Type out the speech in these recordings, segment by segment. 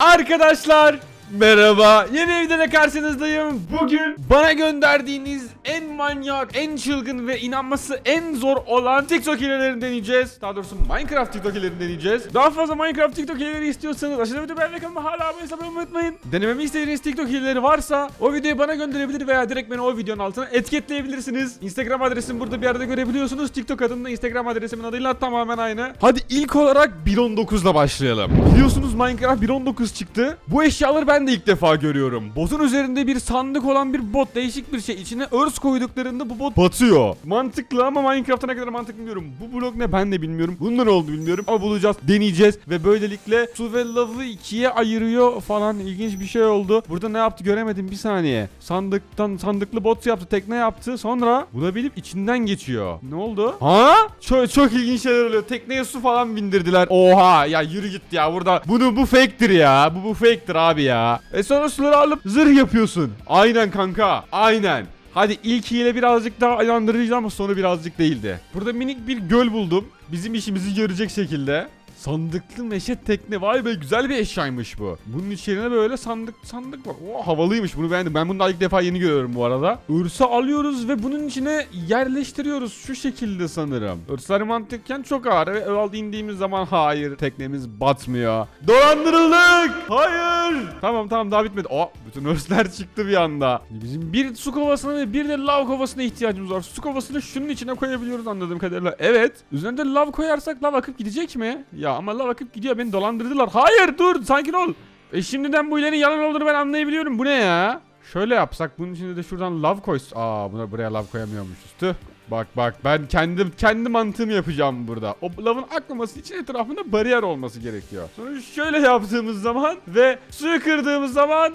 Arkadaşlar merhaba yeni videoda karşınızdayım. Bugün bana gönderdiğiniz en manyak en çılgın ve inanması en zor olan TikTok hilelerini deneyeceğiz. Daha doğrusu Minecraft TikTok hilelerini deneyeceğiz. Daha fazla Minecraft TikTok hileleri istiyorsanız aşağıda video beğenmeyi kanalıma hala abone olmayı unutmayın. Denememi istediğiniz TikTok hileleri varsa o videoyu bana gönderebilir veya direkt beni o videonun altına etiketleyebilirsiniz. Instagram adresimi burada bir yerde görebiliyorsunuz. TikTok adımda Instagram adresimin adıyla tamamen aynı. Hadi ilk olarak 1.19 ile başlayalım. Biliyorsunuz Minecraft 1.19 çıktı. Bu eşyaları ben de ilk defa görüyorum. Botun üzerinde bir sandık olan bir bot değişik bir şey. İçine örs koyduklarında bu bot batıyor. Mantıklı ama Minecraft'a ne kadar mantıklı bilmiyorum. Bu blok ne ben de bilmiyorum. Ne oldu bilmiyorum ama bulacağız, deneyeceğiz ve böylelikle su ve lavı ikiye ayırıyor falan ilginç bir şey oldu. Burada ne yaptı göremedim bir saniye. Sandıktan sandıklı bot yaptı, tekne yaptı. Sonra bulabilip içinden geçiyor. Ne oldu? Ha? Çok çok ilginç şeyler oluyor. Tekneye su falan bindirdiler. Oha ya yürü git ya burada. Bunu bu fake'tir ya. Bu bu fake'tir abi ya. E sonra suları alıp zırh yapıyorsun. Aynen kanka. Aynen. Hadi ilk birazcık daha ayandırıcı ama sonu birazcık değildi. Burada minik bir göl buldum. Bizim işimizi görecek şekilde. Sandıklı meşe tekne vay be güzel bir eşyaymış bu. Bunun içerine böyle sandık sandık var. Oo, havalıymış bunu beğendim. Ben bunu da ilk defa yeni görüyorum bu arada. Irsı alıyoruz ve bunun içine yerleştiriyoruz şu şekilde sanırım. Irsları mantıkken çok ağır ve aldı indiğimiz zaman hayır teknemiz batmıyor. Dolandırıldık. Hayır. Tamam tamam daha bitmedi. Aa bütün örsler çıktı bir anda. Bizim bir su kovasına ve bir de lav kovasına ihtiyacımız var. Su kovasını şunun içine koyabiliyoruz anladığım kadarıyla. Evet. Üzerine lav koyarsak lav akıp gidecek mi? Ya ama lav akıp gidiyor beni dolandırdılar. Hayır dur sakin ol. E şimdiden bu ilerin yalan olduğunu ben anlayabiliyorum. Bu ne ya? Şöyle yapsak bunun içine de şuradan lav koy. Aa buna buraya lav koyamıyormuşuz. Tüh. Bak bak ben kendim kendi mantığımı yapacağım burada. O lavın akmaması için etrafında bariyer olması gerekiyor. Sonra şöyle yaptığımız zaman ve suyu kırdığımız zaman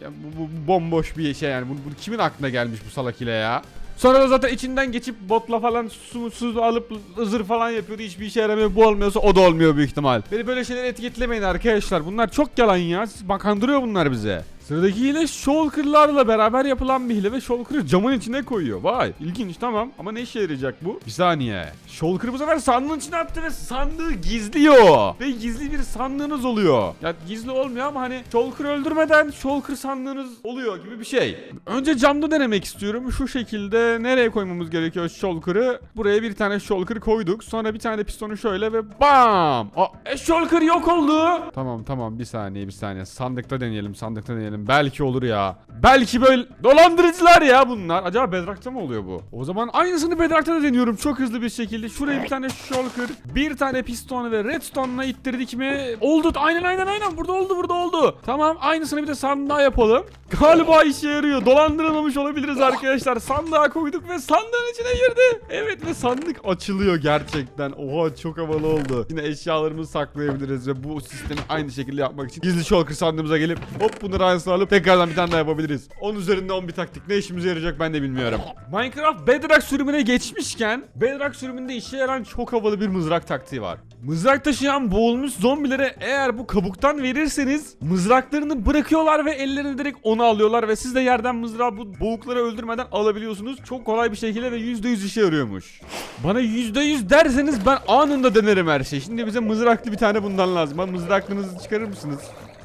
ya bu, bu bomboş bir şey yani. Bu, bu kimin aklına gelmiş bu salak ile ya? Sonra da zaten içinden geçip botla falan su, su alıp ızır falan yapıyordu. Hiçbir işe yaramıyor. Bu olmuyorsa o da olmuyor büyük ihtimal. Beni böyle şeyler etiketlemeyin arkadaşlar. Bunlar çok yalan ya. Siz bak kandırıyor bunlar bize. Sıradaki hile shulker'larla beraber yapılan bir hile ve shulker'ı camın içine koyuyor. Vay ilginç tamam ama ne işe yarayacak bu? Bir saniye. Shulker'ı bu sefer sandığın içine attı ve sandığı gizliyor. Ve gizli bir sandığınız oluyor. Ya gizli olmuyor ama hani shulker'ı öldürmeden shulker sandığınız oluyor gibi bir şey. Önce camda denemek istiyorum. Şu şekilde nereye koymamız gerekiyor shulker'ı? Buraya bir tane shulker koyduk. Sonra bir tane de pistonu şöyle ve bam! Aa, e, shulker yok oldu. Tamam tamam bir saniye bir saniye. Sandıkta deneyelim sandıkta deneyelim. Belki olur ya. Belki böyle dolandırıcılar ya bunlar. Acaba Bedrock'ta mı oluyor bu? O zaman aynısını Bedrock'ta da deniyorum çok hızlı bir şekilde. Şuraya bir tane shulker, bir tane piston ve redstone'la ittirdik mi? Oldu. Aynen aynen aynen. Burada oldu burada oldu. Tamam aynısını bir de sandığa yapalım. Galiba işe yarıyor. Dolandırılmamış olabiliriz arkadaşlar. Sandığa koyduk ve sandığın içine girdi. Evet ve sandık açılıyor gerçekten. Oha çok havalı oldu. Yine eşyalarımızı saklayabiliriz ve bu sistemi aynı şekilde yapmak için gizli shulker sandığımıza gelip hop bunları alıp tekrardan bir tane daha yapabiliriz. 10 üzerinde 10 bir taktik. Ne işimize yarayacak ben de bilmiyorum. Minecraft Bedrock sürümüne geçmişken Bedrock sürümünde işe yarayan çok havalı bir mızrak taktiği var. Mızrak taşıyan boğulmuş zombilere eğer bu kabuktan verirseniz mızraklarını bırakıyorlar ve ellerine direkt onu alıyorlar ve siz de yerden mızrağı bu boğukları öldürmeden alabiliyorsunuz. Çok kolay bir şekilde ve %100 işe yarıyormuş. Bana %100 derseniz ben anında denerim her şeyi. Şimdi bize mızraklı bir tane bundan lazım. Ha, mızraklınızı çıkarır mısınız?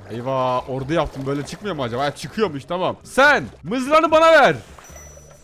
Eyvah orada yaptım böyle çıkmıyor mu acaba? Çıkıyormuş tamam. Sen mızrağını bana ver.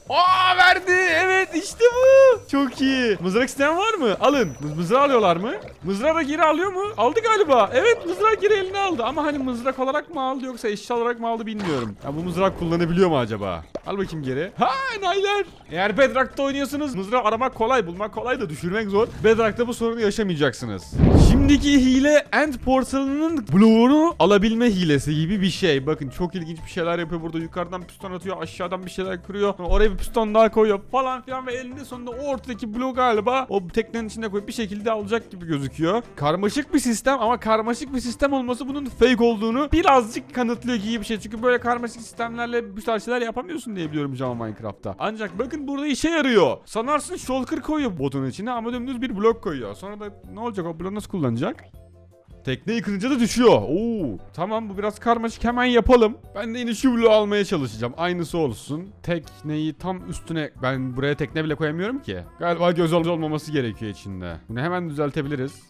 Aa verdi. Evet işte bu. Çok iyi. Mızrak isteyen var mı? Alın. Mız mızrağı alıyorlar mı? Mızrağı da geri alıyor mu? Aldı galiba. Evet mızrağı geri eline aldı. Ama hani mızrak olarak mı aldı yoksa eşya olarak mı aldı bilmiyorum. Ya bu mızrak kullanabiliyor mu acaba? Al bakayım geri. Ha enayiler. Eğer Bedrock'ta oynuyorsanız mızrağı aramak kolay. Bulmak kolay da düşürmek zor. Bedrock'ta bu sorunu yaşamayacaksınız. Şimdiki hile End Portal'ının bloğunu alabilme hilesi gibi bir şey. Bakın çok ilginç bir şeyler yapıyor burada. Yukarıdan piston atıyor, aşağıdan bir şeyler kırıyor. Oraya bir piston daha koyuyor falan filan ve elinde sonunda o ortadaki bloğu galiba o teknenin içine koyup bir şekilde alacak gibi gözüküyor. Karmaşık bir sistem ama karmaşık bir sistem olması bunun fake olduğunu birazcık kanıtlıyor gibi bir şey. Çünkü böyle karmaşık sistemlerle bu tarz şeyler yapamıyorsun diye biliyorum Java Minecraft'ta. Ancak bakın burada işe yarıyor. Sanarsın shulker koyuyor botun içine ama dümdüz bir blok koyuyor. Sonra da ne olacak o bloğu nasıl kullanacak? Tekne yıkınca da düşüyor. Oo. Tamam bu biraz karmaşık hemen yapalım. Ben de yine şu bloğu almaya çalışacağım. Aynısı olsun. Tekneyi tam üstüne ben buraya tekne bile koyamıyorum ki. Galiba göz olmaması gerekiyor içinde. Bunu hemen düzeltebiliriz.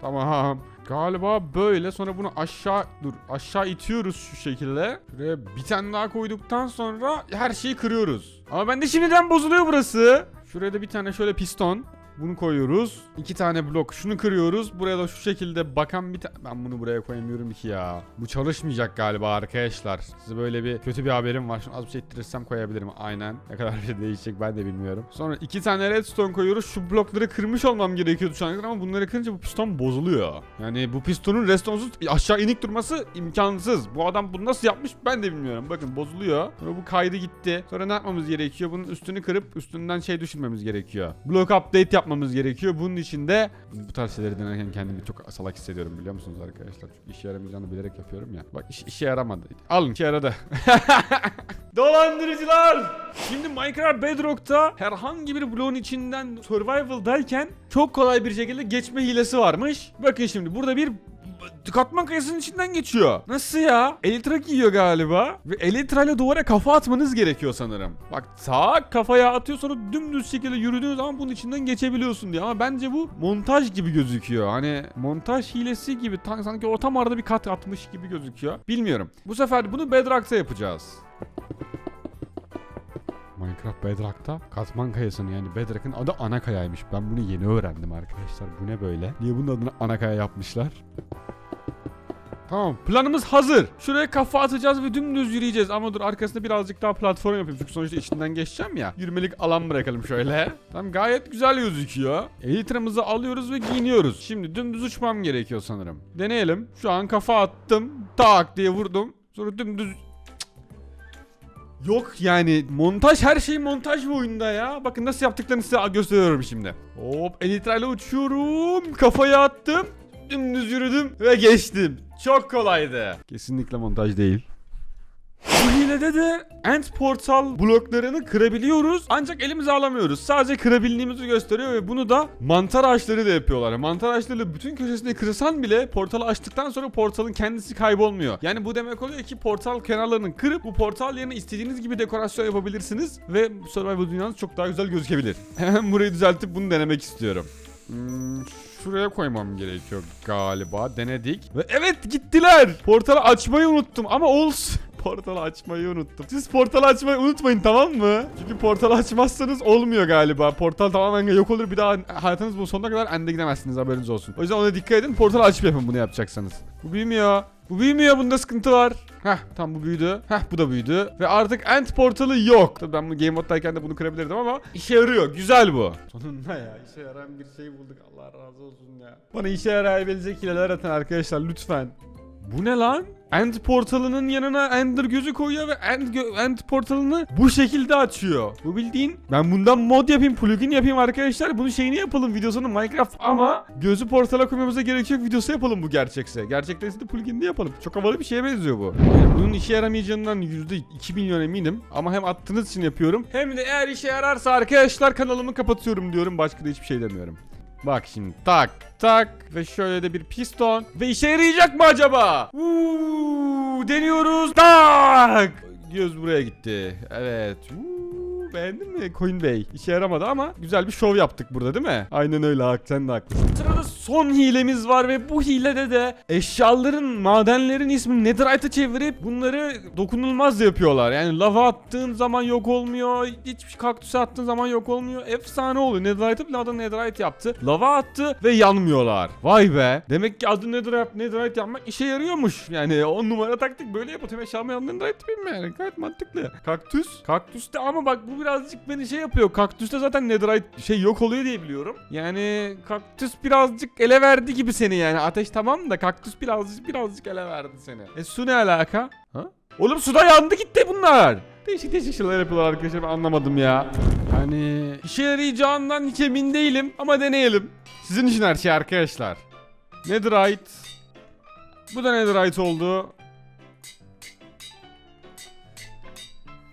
Tamam. Galiba böyle sonra bunu aşağı dur aşağı itiyoruz şu şekilde. Şuraya bir tane daha koyduktan sonra her şeyi kırıyoruz. Ama bende şimdiden bozuluyor burası. Şuraya da bir tane şöyle piston. Bunu koyuyoruz. İki tane blok. Şunu kırıyoruz. Buraya da şu şekilde bakan bir tane... Ben bunu buraya koyamıyorum ki ya. Bu çalışmayacak galiba arkadaşlar. Size böyle bir kötü bir haberim var. Şunu az bir şey ittirirsem koyabilirim. Aynen. Ne kadar bir şey değişecek ben de bilmiyorum. Sonra iki tane redstone koyuyoruz. Şu blokları kırmış olmam gerekiyordu şu kadar ama bunları kırınca bu piston bozuluyor. Yani bu pistonun redstone'suz aşağı inik durması imkansız. Bu adam bunu nasıl yapmış ben de bilmiyorum. Bakın bozuluyor. Sonra bu kaydı gitti. Sonra ne yapmamız gerekiyor? Bunun üstünü kırıp üstünden şey düşürmemiz gerekiyor. Block update yapmamız gerekiyor. Bunun için de bu tarz şeyleri denerken kendimi çok salak hissediyorum biliyor musunuz arkadaşlar? Çünkü işe yaramayacağını bilerek yapıyorum ya. Bak iş, işe yaramadı. Alın işe yaradı. Dolandırıcılar! Şimdi Minecraft Bedrock'ta herhangi bir bloğun içinden survival'dayken çok kolay bir şekilde geçme hilesi varmış. Bakın şimdi burada bir katman kayasının içinden geçiyor. Nasıl ya? Elytra giyiyor galiba. Ve Elytra ile duvara kafa atmanız gerekiyor sanırım. Bak sağ kafaya atıyor sonra dümdüz şekilde yürüdüğünüz zaman bunun içinden geçebiliyorsun diye. Ama bence bu montaj gibi gözüküyor. Hani montaj hilesi gibi sanki ortam arada bir kat atmış gibi gözüküyor. Bilmiyorum. Bu sefer bunu Bedrock'ta yapacağız. Minecraft Bedrock'ta katman kayasını yani Bedrock'ın adı ana kayaymış. Ben bunu yeni öğrendim arkadaşlar. Bu ne böyle? Niye bunun adını ana kaya yapmışlar? Tamam planımız hazır. Şuraya kafa atacağız ve dümdüz yürüyeceğiz. Ama dur arkasında birazcık daha platform yapayım. Çünkü sonuçta içinden geçeceğim ya. Yürümelik alan bırakalım şöyle. Tamam gayet güzel gözüküyor. Elitramızı alıyoruz ve giyiniyoruz. Şimdi dümdüz uçmam gerekiyor sanırım. Deneyelim. Şu an kafa attım. Tak diye vurdum. Sonra dümdüz Yok yani montaj her şey montaj bu oyunda ya. Bakın nasıl yaptıklarını size gösteriyorum şimdi. Hop elitrayla uçuyorum. Kafaya attım. Dümdüz yürüdüm ve geçtim. Çok kolaydı. Kesinlikle montaj değil. Bu hilede de end portal bloklarını kırabiliyoruz ancak elimize alamıyoruz. Sadece kırabildiğimizi gösteriyor ve bunu da mantar ağaçlarıyla yapıyorlar. Mantar ağaçlarıyla bütün köşesini kırsan bile portalı açtıktan sonra portalın kendisi kaybolmuyor. Yani bu demek oluyor ki portal kenarlarını kırıp bu portal yerine istediğiniz gibi dekorasyon yapabilirsiniz ve survival dünyanız çok daha güzel gözükebilir. Hemen burayı düzeltip bunu denemek istiyorum. Hmm, şuraya koymam gerekiyor galiba. Denedik. Ve evet gittiler. Portalı açmayı unuttum ama olsun. Portalı açmayı unuttum. Siz portalı açmayı unutmayın tamam mı? Çünkü portalı açmazsanız olmuyor galiba. Portal tamamen yok olur. Bir daha hayatınız bu sonuna kadar ende gidemezsiniz haberiniz olsun. O yüzden ona dikkat edin. Portalı açıp yapın bunu yapacaksanız. Bu büyümüyor. Bu büyümüyor. Bunda sıkıntı var. Heh tam bu büyüdü. Heh bu da büyüdü. Ve artık end portalı yok. Tabii ben bu game moddayken de bunu kırabilirdim ama işe yarıyor. Güzel bu. Sonunda ya işe yarayan bir şey bulduk. Allah razı olsun ya. Bana işe yarayabilecek hileler atın arkadaşlar lütfen. Bu ne lan? End portalının yanına Ender gözü koyuyor ve End, End portalını bu şekilde açıyor. Bu bildiğin ben bundan mod yapayım, plugin yapayım arkadaşlar. Bunun şeyini yapalım videosunu Minecraft ama gözü portala koymamıza gerek yok. Videosu yapalım bu gerçekse. Gerçekten de pluginini yapalım. Çok havalı bir şeye benziyor bu. Bunun işe yaramayacağından %2 milyon eminim. Ama hem attığınız için yapıyorum. Hem de eğer işe yararsa arkadaşlar kanalımı kapatıyorum diyorum. Başka da hiçbir şey demiyorum. Bak şimdi tak tak ve şöyle de bir piston ve işe yarayacak mı acaba? Uuu, deniyoruz tak. Göz buraya gitti. Evet. Uuu, beğendin mi Coin Bey? İşe yaramadı ama güzel bir şov yaptık burada değil mi? Aynen öyle hak sen de haklısın. Sırada son hilemiz var ve bu hilede de eşyaların, madenlerin ismini Netherite'a çevirip bunları dokunulmaz yapıyorlar. Yani lava attığın zaman yok olmuyor. Hiçbir kaktüse attığın zaman yok olmuyor. Efsane oluyor. Netherite'ı bile adını Netherite yaptı. Lava attı ve yanmıyorlar. Vay be. Demek ki adı Netherite, Netherite yapmak işe yarıyormuş. Yani on numara taktik böyle yap. Tüm eşyamı yanında Netherite yapayım yani. Gayet mantıklı. Kaktüs. Kaktüste ama bak bu birazcık beni şey yapıyor. Kaktüste zaten Netherite şey yok oluyor diye biliyorum. Yani kaktüs birazcık ele verdi gibi seni yani. Ateş tamam da kaktüs birazcık birazcık ele verdi seni. E su ne alaka? Ha? Oğlum suda yandı gitti bunlar. Değişik değişik şeyler yapıyorlar arkadaşlar anlamadım ya. Hani işe yarayacağından hiç emin değilim ama deneyelim. Sizin için her şey arkadaşlar. Netherite. Bu da Netherite oldu.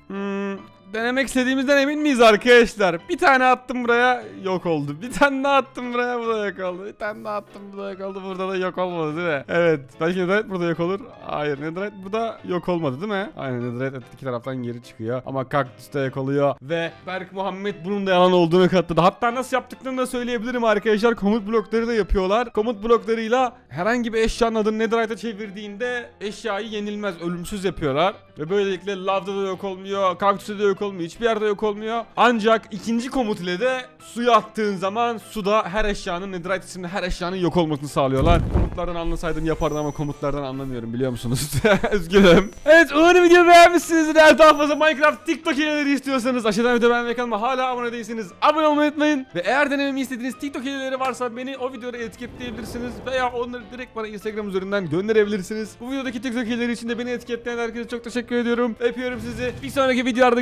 Hmm, denemek istediğimizden emin miyiz arkadaşlar? Bir tane attım buraya yok oldu. Bir tane daha attım buraya bu da yok oldu. Bir tane daha attım bu da yok oldu. Burada da yok olmadı değil mi? Evet. Belki Netherite burada yok olur. Hayır Netherite burada yok olmadı değil mi? Aynen Netherite iki taraftan geri çıkıyor. Ama kaktüs de yok oluyor. Ve Berk Muhammed bunun da yalan olduğunu katladı. Hatta nasıl yaptıklarını da söyleyebilirim arkadaşlar. Komut blokları da yapıyorlar. Komut bloklarıyla herhangi bir eşyanın adını Netherite'e çevirdiğinde eşyayı yenilmez, ölümsüz yapıyorlar. Ve böylelikle lavda da yok olmuyor, kaktüste de yok olmuyor, hiçbir yerde yok olmuyor. Ancak ikinci komut ile de suya attığın zaman suda her eşyanın, Netherite isimli her eşyanın yok olmasını sağlıyorlar. Komutlardan anlasaydım yapardım ama komutlardan anlamıyorum biliyor musunuz? Üzgünüm. Evet umarım videoyu beğenmişsinizdir. Eğer daha fazla Minecraft TikTok hileleri istiyorsanız aşağıdan video beğenmeyi kanalıma hala abone değilseniz abone olmayı unutmayın. Ve eğer denememi istediğiniz TikTok hileleri varsa beni o videoda etiketleyebilirsiniz. Veya onları direkt bana Instagram üzerinden gönderebilirsiniz. Bu videodaki TikTok hileleri için de beni etiketleyen herkese çok teşekkür ediyorum. Öpüyorum sizi. Bir sonraki videolarda